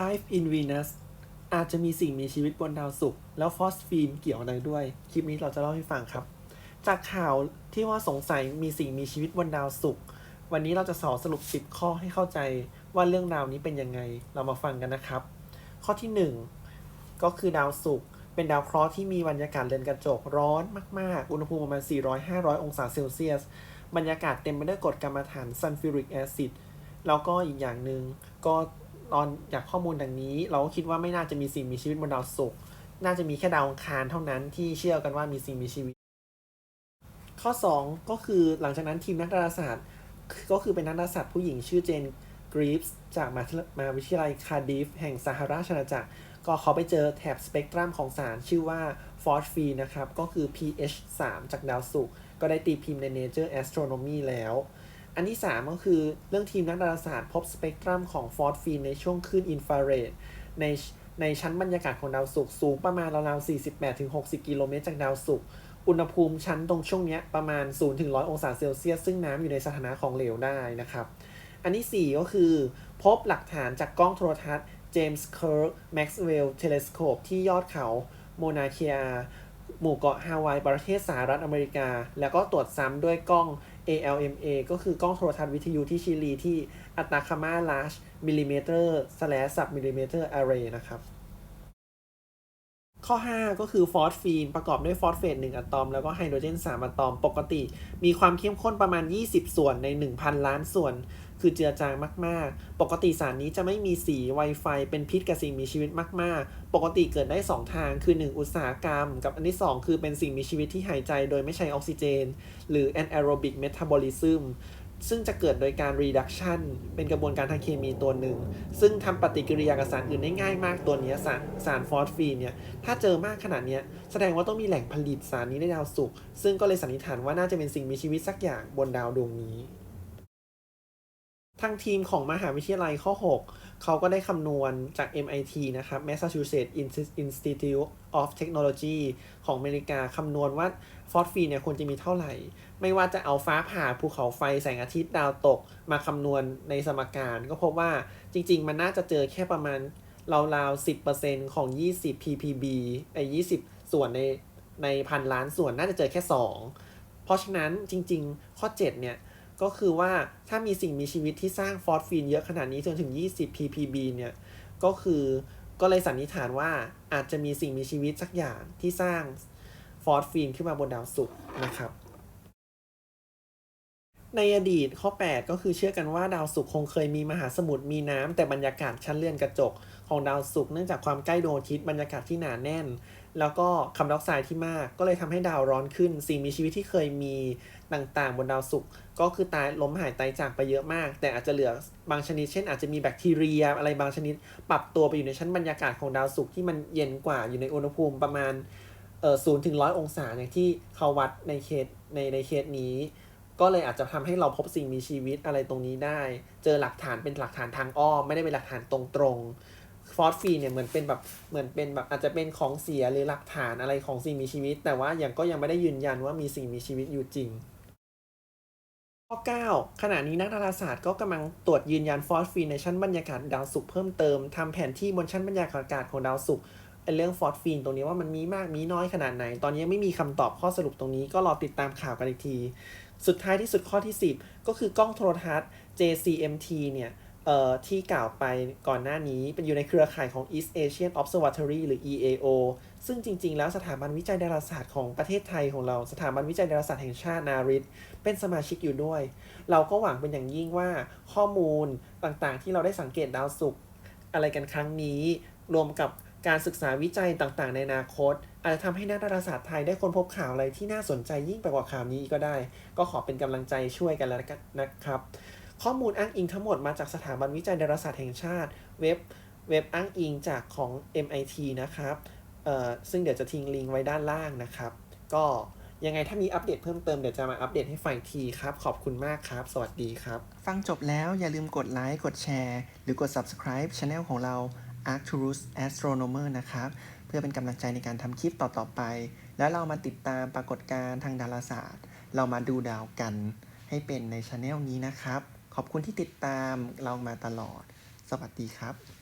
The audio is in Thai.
Life in Venus อาจจะมีสิ่งมีชีวิตบนดาวศุกร์แล้วฟอสฟีนเกี่ยวอะไรด้วย คลิปนี้เราจะเล่าให้ฟังครับ จากข่าวที่ว่าสงสัยมีสิ่งมีชีวิตบนดาวศุกร์วันนี้เราจะสอสรุป 10 ข้อให้เข้าใจว่าเรื่องราวนี้เป็นยังไงเรามาฟังกันนะครับ ข้อที่ 1 ก็คือดาวศุกร์เป็นดาวเคราะห์ที่มีบรรยากาศเรือนกระจกร้อนมาก ๆ อุณหภูมิประมาณ 400-500 องศาเซลเซียส บรรยากาศเต็มไปด้วยกรดกัมมันฐานซัลฟิวริกแอซิด แล้วก็อีกอย่างหนึ่งก็ ตอนจากข้อมูลดังนี้ เราก็คิดว่าไม่น่าจะมีสิ่งมีชีวิตบนดาวศุกร์น่าจะมีแค่ดาวอังคารเท่านั้นที่เชื่อกันว่ามีสิ่งมีชีวิต ข้อ 2 ก็คือหลังจากนั้นทีมนักดาราศาสตร์ ก็คือเป็นนักดาราศาสตร์ผู้หญิงชื่อเจนกรีฟส์จากมหาวิทยาลัยคาร์ดิฟแห่งสหราชอาณาจักร ก็เขาไปเจอแถบสเปกตรัมของสารชื่อว่าฟอสฟีนะครับ ก็คือ pH 3 จากดาวศุกร์ก็ได้ตีพิมพ์ใน Nature Astronomy แล้ว อันที่ 3 ก็คือเรื่องทีมนักดาราศาสตร์พบสเปกตรัมของฟอสฟีนในช่วงคลื่นอินฟราเรดในในชั้นบรรยากาศของดาวศุกร์สูงประมาณราวๆ48-60 กิโลเมตรจากดาวศุกร์อุณหภูมิชั้นตรงช่วงนี้ประมาณ 0-100 องศาเซลเซียส ซึ่งน้ำอยู่ในสถานะของเหลวได้นะครับ อันที่ 4 ก็คือ พบหลักฐานจากกล้องโทรทัศน์เจมส์เคิร์กแม็กซ์เวลล์เทเลสโคปที่ยอดเขาโมนาเคียหมู่เกาะฮาวายประเทศสหรัฐอเมริกา แล้วก็ตรวจซ้ำด้วยกล้อง ALMA ก็คือกล้องโทรทัศน์วิทยุที่ชิลีที่อัตาคามาลาชมิลลิเมตรสแลสับมิลลิเมตรอาร์เรนะครับ ข้อ 5 ก็คือฟอสฟีนประกอบด้วยฟอสเฟต1อะตอม แล้วก็ไฮโดรเจน 3อะตอม ปกติ มีความเข้มข้นประมาณ 20 ส่วนใน 1,000 ล้านส่วน คือเจือจางมาก ๆ ปกติสารนี้จะไม่มีสีไวไฟเป็นพิษกับสิ่งมีชีวิตมาก ๆ ปกติเกิดได้ 2 ทางคือ 1 อุตสาหกรรม กับอันที่ 2 คือเป็นสิ่งมีชีวิตที่หายใจโดยไม่ใช้ออกซิเจน หรือ anaerobic metabolism ซึ่งจะเกิดโดยการ reduction เป็นกระบวนการทางเคมีตัวหนึ่ง ซึ่งทำปฏิกิริยากับสารอื่นได้ง่ายมากตัวนี้สารสารฟอสฟีนเนี่ย ถ้าเจอมากขนาดนี้แสดงว่าต้องมีแหล่งผลิตสารนี้ในดาวศุกร์ซึ่งก็เลยสันนิษฐานว่าน่าจะเป็นสิ่งมีชีวิตสักอย่างบนดาวดวงนี้ ทางทีมของมหาวิทยาลัยข้อ 6 เขาก็ได้คำนวณจาก MIT นะครับ Massachusetts Institute of Technology ของอเมริกาคำนวณว่าฟอสฟีนเนี่ยควรจะมีเท่าไหร่ ไม่ว่าจะเอาฟ้าผ่าภูเขาไฟแสงอาทิตย์ดาวตกมาคำนวณในสมการ ก็พบว่าจริง ๆ มันน่าจะเจอแค่ประมาณราวๆ 10%ของ 20 ppb ไอ้20 ส่วนในในพันล้านส่วนน่าจะเจอแค่ 2 เพราะฉะนั้นจริง ๆ ข้อ 7 เนี่ย ก็คือว่าถ้ามีสิ่งมีชีวิตที่สร้างฟอสฟีนเยอะขนาดนี้จนถึง 20 ppb เนี่ย ก็คือก็เลยสันนิษฐานว่าอาจจะมีสิ่งมีชีวิตสักอย่างที่สร้างฟอสฟีนขึ้นมาบนดาวศุกร์นะครับ ในอดีตข้อ 8 ก็คือเชื่อกันว่าดาวศุกร์คงเคยมีมหาสมุทรมีน้ำแต่บรรยากาศชั้นเลื่อนกระจกของดาวศุกร์เนื่องจากความใกล้ดวงอาทิตย์บรรยากาศที่หนาแน่น แล้วก็คาร์บอนไดออกไซด์ที่มาก ก็เลยทำให้ดาวร้อนขึ้น สิ่งมีชีวิตที่เคยมีต่างๆ บนดาวศุกร์ก็คือตายล้มหายตายจากไปเยอะมาก แต่อาจจะเหลือบางชนิด เช่น อาจจะมีแบคทีเรีย อะไรบางชนิด ปรับตัวไปอยู่ในชั้นบรรยากาศของดาวศุกร์ที่มันเย็นกว่าอยู่ในอุณหภูมิประมาณเอ่อศูนย์ถึงร้อยองศาอย่างที่เขาวัดในเคสในในเคสนี้ ก็เลยอาจจะทำให้เราพบสิ่งมีชีวิตอะไรตรงนี้ได้ เจอหลักฐานเป็นหลักฐานทางอ้อมไม่ได้เป็นหลักฐานตรงๆ ฟอสฟีนเนี่ยเหมือนเป็นแบบเหมือนเป็นแบบอาจจะเป็นของเสียหรือหลักฐานอะไรของสิ่งมีชีวิต แต่ว่ายังก็ยังไม่ได้ยืนยันว่ามีสิ่งมีชีวิตอยู่จริง ข้อ 9 ขณะนี้นักดาราศาสตร์ก็กำลังตรวจยืนยันฟอสฟีนในชั้นบรรยากาศดาวศุกร์เพิ่มเติมทำแผนที่บนชั้นบรรยากาศของดาวศุกร์ไอเรื่องฟอสฟีนตรงนี้ว่ามันมีมากมีน้อยขนาดไหน ตอนนี้ไม่มีคำตอบข้อสรุปตรงนี้ก็รอติดตามข่าวกันอีกที สุดท้ายที่สุดข้อที่ 10 ก็คือกล้องโทรทัศน์ JCMT เนี่ย เอ่อที่กล่าวไปก่อนหน้านี้เป็นอยู่ในเครือข่ายของ East Asian Observatory หรือ EAO ซึ่งจริง ๆ แล้วสถาบันวิจัยดาราศาสตร์ของประเทศไทยของเรา สถาบันวิจัยดาราศาสตร์แห่งชาตินาริตเป็นสมาชิกอยู่ด้วย เราก็หวังเป็นอย่างยิ่งว่าข้อมูลต่างๆ ที่เราได้สังเกตดาวศุกร์อะไรกันครั้งนี้ รวมกับการศึกษาวิจัยต่างๆ ในอนาคต อาจจะทำให้นักดาราศาสตร์ไทยได้ค้นพบข่าวอะไรที่น่าสนใจยิ่งไปกว่าข่าวนี้ก็ได้ ก็ขอเป็นกำลังใจช่วยกันแล้วกันนะครับ ข้อมูลอ้างอิงทั้งหมดมาจากสถาบันวิจัยดาราศาสตร์แห่งชาติ เว็บเว็บอ้างอิงจากของ MIT นะครับเอ่อซึ่งเดี๋ยวจะทิ้งลิงก์ไว้ด้านล่างนะครับ ก็ยังไงถ้ามีอัปเดตเพิ่มเติมเดี๋ยวจะมาอัปเดตให้ฟังอีกทีครับ ขอบคุณมากครับ สวัสดีครับ ฟังจบแล้วอย่าลืมกดไลค์กดแชร์ หรือกด subscribe channel ของเรา Arcturus Astronomer นะครับ เพื่อเป็นกำลังใจในการทำคลิปต่อ ๆ ไป แล้วเรามาติดตามปรากฏการณ์ทางดาราศาสตร์ เรามาดูดาวกันให้เป็นในช anel นี้นะครับ ขอบคุณที่ติดตามเรามาตลอด สวัสดีครับ